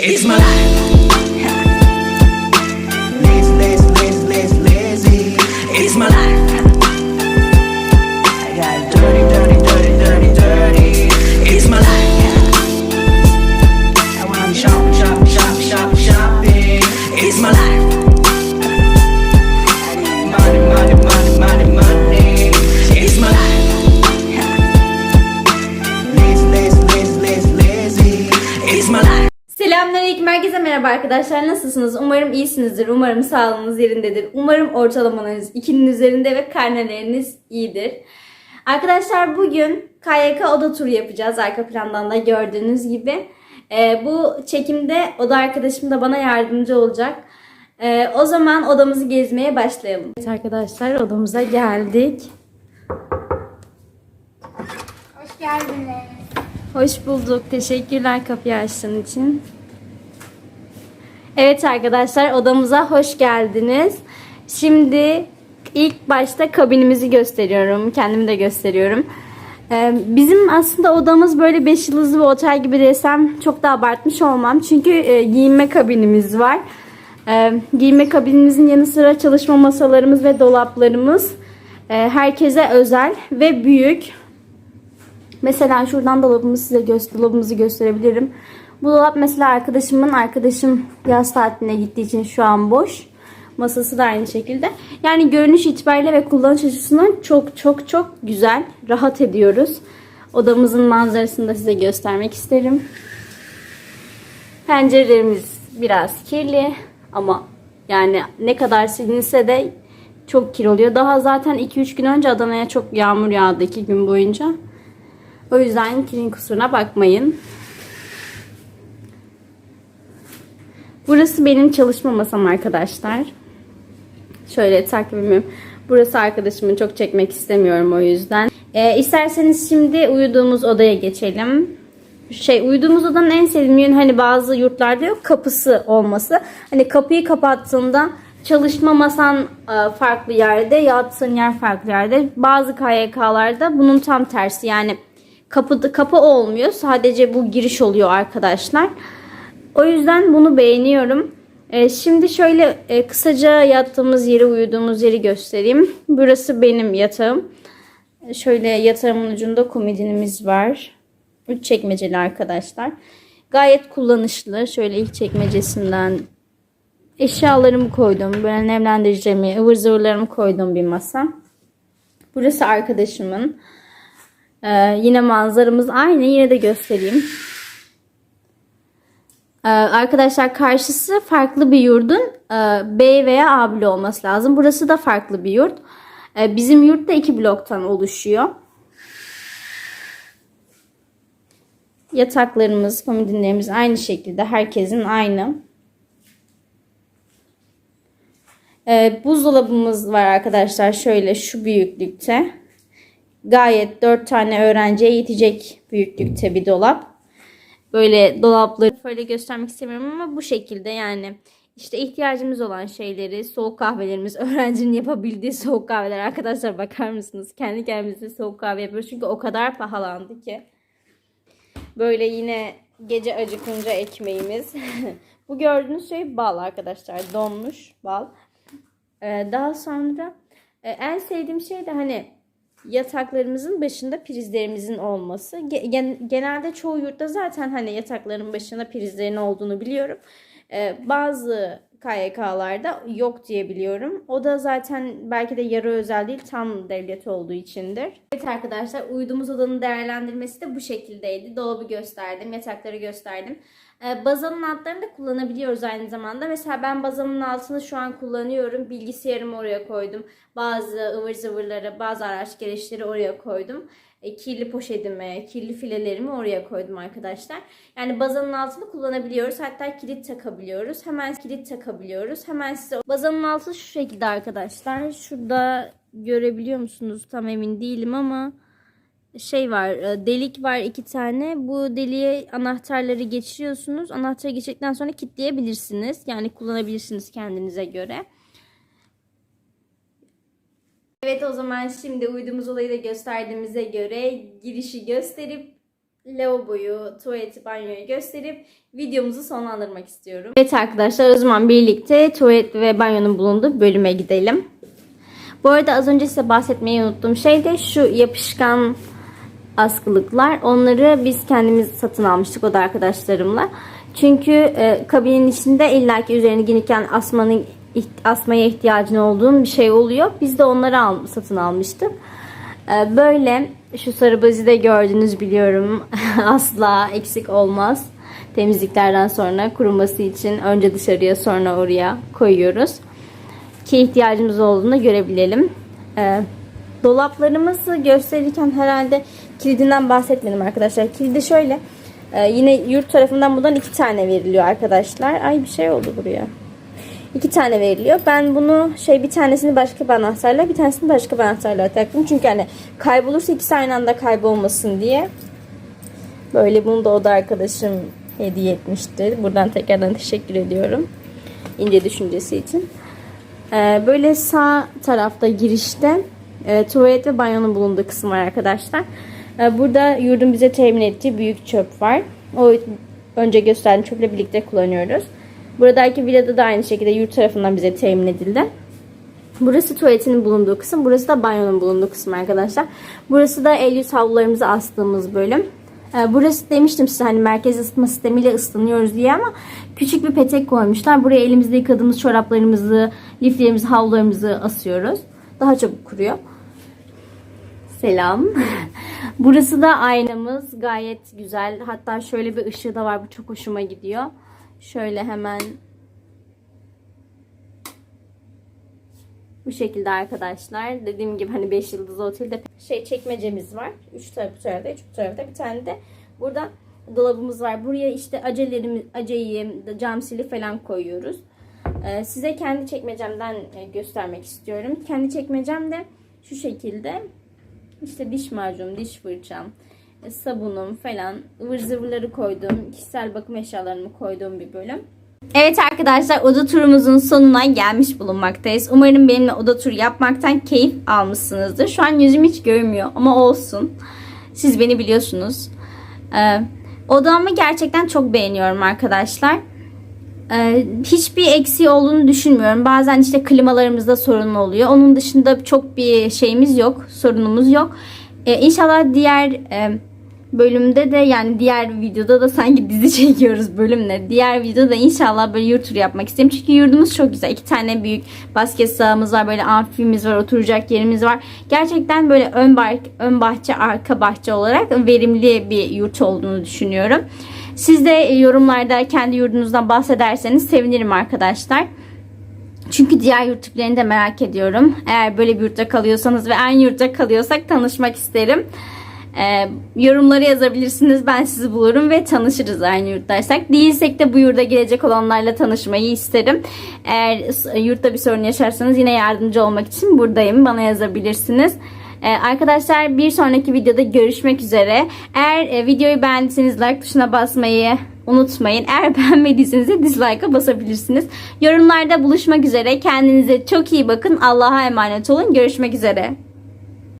It's my life. Arkadaşlar nasılsınız? Umarım iyisinizdir. Umarım sağlığınız yerindedir. Umarım ortalamalarınız 2'nin üzerinde ve karneleriniz iyidir. Arkadaşlar bugün KYK oda turu yapacağız arka plandan da gördüğünüz gibi. Ee, bu çekimde oda arkadaşım da bana yardımcı olacak. Ee, o zaman odamızı gezmeye başlayalım. Evet arkadaşlar odamıza geldik. Hoş geldiniz. Hoş bulduk. Teşekkürler kapıyı açtığın için. Evet arkadaşlar odamıza hoş geldiniz. Şimdi ilk başta kabinimizi gösteriyorum. Kendimi de gösteriyorum. Ee, bizim aslında odamız böyle 5 yıldızlı bir otel gibi desem çok da abartmış olmam. Çünkü e, giyinme kabinimiz var. Ee, giyinme kabinimizin yanı sıra çalışma masalarımız ve dolaplarımız e, herkese özel ve büyük. Mesela şuradan dolabımı size dolabımızı gösterebilirim. Bu dolap mesela arkadaşımın arkadaşım yaz tatiline gittiği için şu an boş. Masası da aynı şekilde. Yani görünüş itibariyle ve kullanış açısından çok çok çok güzel. Rahat ediyoruz. Odamızın manzarasını da size göstermek isterim. Pencerelerimiz biraz kirli ama yani ne kadar silinse de çok kir oluyor. Daha zaten 2-3 gün önce Adana'ya çok yağmur yağdı 2 gün boyunca. O yüzden kirin kusuruna bakmayın. Burası benim çalışma masam arkadaşlar. Şöyle takvimim. Burası arkadaşımın çok çekmek istemiyorum o yüzden. Ee, isterseniz şimdi uyuduğumuz odaya geçelim. Şey uyuduğumuz odanın en sevdiğim yönü hani bazı yurtlarda yok kapısı olması. Hani kapıyı kapattığında çalışma masan e, farklı yerde, yattığın yer farklı yerde. Bazı KYK'larda bunun tam tersi yani kapı kapı olmuyor. Sadece bu giriş oluyor arkadaşlar. O yüzden bunu beğeniyorum. Ee, şimdi şöyle e, kısaca yattığımız yeri, uyuduğumuz yeri göstereyim. Burası benim yatağım. Ee, Şöyle yatağımın ucunda komodinimiz var. Üç çekmeceli arkadaşlar. Gayet kullanışlı. Şöyle ilk çekmecesinden eşyalarımı koydum. Böyle nemlendireceğimi, ıvır zıvırlarımı koyduğum bir masa. Burası arkadaşımın. Ee, yine manzaramız aynı. Yine de göstereyim. Ee, arkadaşlar karşısı farklı bir yurdun e, B veya A bloğu olması lazım. Burası da farklı bir yurt. Ee, bizim yurt da iki bloktan oluşuyor. Yataklarımız, komodinlerimiz aynı şekilde. Herkesin aynı. Ee, buzdolabımız var arkadaşlar. Şöyle şu büyüklükte. Gayet 4 tane öğrenciye yetecek büyüklükte bir dolap. Böyle dolapları böyle göstermek istemiyorum ama bu şekilde yani. İşte ihtiyacımız olan şeyleri, soğuk kahvelerimiz, öğrencinin yapabildiği soğuk kahveler. Arkadaşlar bakar mısınız? Kendi kendimize soğuk kahve yapıyoruz. Çünkü o kadar pahalandı ki. Böyle yine gece acıkınca ekmeğimiz. bu gördüğünüz şey bal arkadaşlar. Donmuş bal. Ee, daha sonra e, en sevdiğim şey de hani yataklarımızın başında prizlerimizin olması. Ge- gen- genelde çoğu yurtta zaten hani yatakların başında prizlerin olduğunu biliyorum. Ee, bazı KYK'larda yok diye biliyorum. O da zaten belki de yarı özel değil tam devlet olduğu içindir. Evet arkadaşlar uyuduğumuz odanın değerlendirmesi de bu şekildeydi. Dolabı gösterdim, yatakları gösterdim. Ee, bazanın altlarını da kullanabiliyoruz aynı zamanda. Mesela ben bazamın altını şu an kullanıyorum. Bilgisayarımı oraya koydum. Bazı ıvır zıvırları, bazı araç gereçleri oraya koydum. E, kirli poşetimi, kirli filelerimi oraya koydum arkadaşlar. Yani bazanın altını kullanabiliyoruz. Hatta kilit takabiliyoruz. Hemen kilit takabiliyoruz. Hemen size bazanın altı şu şekilde arkadaşlar. Şurada görebiliyor musunuz? Tam emin değilim ama şey var e, delik var iki tane bu deliğe anahtarları geçiriyorsunuz anahtarı geçirdikten sonra kilitleyebilirsiniz yani kullanabilirsiniz kendinize göre Evet o zaman şimdi uyduğumuz olayı da gösterdiğimize göre girişi gösterip lavaboyu, tuvaleti, banyoyu gösterip videomuzu sonlandırmak istiyorum. Evet arkadaşlar o zaman birlikte tuvalet ve banyonun bulunduğu bölüme gidelim. Bu arada az önce size bahsetmeyi unuttuğum şey de şu yapışkan askılıklar. Onları biz kendimiz satın almıştık o da arkadaşlarımla. Çünkü e, kabinin içinde illaki üzerini giyinirken asmanın asmaya ihtiyacın olduğun bir şey oluyor. Biz de onları al, satın almıştık. E, böyle şu sarı bezi de gördünüz biliyorum. Asla eksik olmaz. Temizliklerden sonra kuruması için önce dışarıya sonra oraya koyuyoruz. Ki ihtiyacımız olduğunu görebilelim. E, dolaplarımızı gösterirken herhalde kilidinden bahsetmedim arkadaşlar. Kilidi şöyle. e, yine yurt tarafından bundan iki tane veriliyor arkadaşlar. Ay bir şey oldu buraya. İki tane veriliyor. Ben bunu şey bir tanesini başka bir anahtarla bir tanesini başka bir anahtarla taktım. Çünkü hani kaybolursa ikisi aynı anda kaybolmasın diye. Böyle bunu da o da arkadaşım hediye etmişti. Buradan tekrardan teşekkür ediyorum. İnce düşüncesi için. Ee, böyle sağ tarafta girişte e, tuvalet ve banyonun bulunduğu kısım var arkadaşlar. Ee, burada yurdun bize temin ettiği büyük çöp var. O önce gösterdiğim çöple birlikte kullanıyoruz. Buradaki villada da aynı şekilde yurt tarafından bize temin edildi. Burası tuvaletinin bulunduğu kısım. Burası da banyonun bulunduğu kısım arkadaşlar. Burası da el yüz havlularımızı astığımız bölüm. Ee, Burası demiştim size hani merkez ısıtma sistemiyle ısıtlanıyoruz diye ama küçük bir petek koymuşlar. Buraya elimizde yıkadığımız çoraplarımızı, liflerimizi, havlularımızı asıyoruz. Daha çabuk kuruyor. Selam. Burası da aynamız. Gayet güzel. Hatta şöyle bir ışığı da var. Bu çok hoşuma gidiyor. Şöyle hemen bu şekilde arkadaşlar. Dediğim gibi hani 5 yıldız otelde şey çekmecemiz var. 3 tarafı bu tarafta, 3 bu tarafta. Bir tane de burada dolabımız var. Buraya işte acelerimiz, aceyi, cam sili falan koyuyoruz. Ee, size kendi çekmecemden e, göstermek istiyorum. Kendi çekmecem de şu şekilde. İşte diş macunum, diş fırçam, e, sabunum falan ıvır zıvırları koyduğum, kişisel bakım eşyalarımı koyduğum bir bölüm. Evet arkadaşlar oda turumuzun sonuna gelmiş bulunmaktayız. Umarım benimle oda turu yapmaktan keyif almışsınızdır. Şu an yüzüm hiç görmüyor ama olsun. Siz beni biliyorsunuz. Ee, odamı gerçekten çok beğeniyorum arkadaşlar. Ee, hiçbir eksiği olduğunu düşünmüyorum. Bazen işte klimalarımızda sorun oluyor. Onun dışında çok bir şeyimiz yok, sorunumuz yok. Ee, inşallah diğer e, bölümde de yani diğer videoda da sanki dizi çekiyoruz bölümle. Diğer videoda inşallah böyle yurt turu yapmak istedim. Çünkü yurdumuz çok güzel. İki tane büyük basket sahamız var. Böyle amfimiz var. Oturacak yerimiz var. Gerçekten böyle ön, bah ön bahçe arka bahçe olarak verimli bir yurt olduğunu düşünüyorum. Siz de yorumlarda kendi yurdunuzdan bahsederseniz sevinirim arkadaşlar. Çünkü diğer yurt tiplerini de merak ediyorum. Eğer böyle bir yurtta kalıyorsanız ve aynı yurtta kalıyorsak tanışmak isterim. Ee, yorumları yazabilirsiniz. Ben sizi bulurum ve tanışırız aynı yurttaysak. Değilsek de bu yurda gelecek olanlarla tanışmayı isterim. Eğer yurtta bir sorun yaşarsanız yine yardımcı olmak için buradayım. Bana yazabilirsiniz. Ee, arkadaşlar bir sonraki videoda görüşmek üzere. Eğer e, videoyu beğendiyseniz like tuşuna basmayı unutmayın. Eğer beğenmediyseniz de dislike'a basabilirsiniz. Yorumlarda buluşmak üzere. Kendinize çok iyi bakın. Allah'a emanet olun. Görüşmek üzere.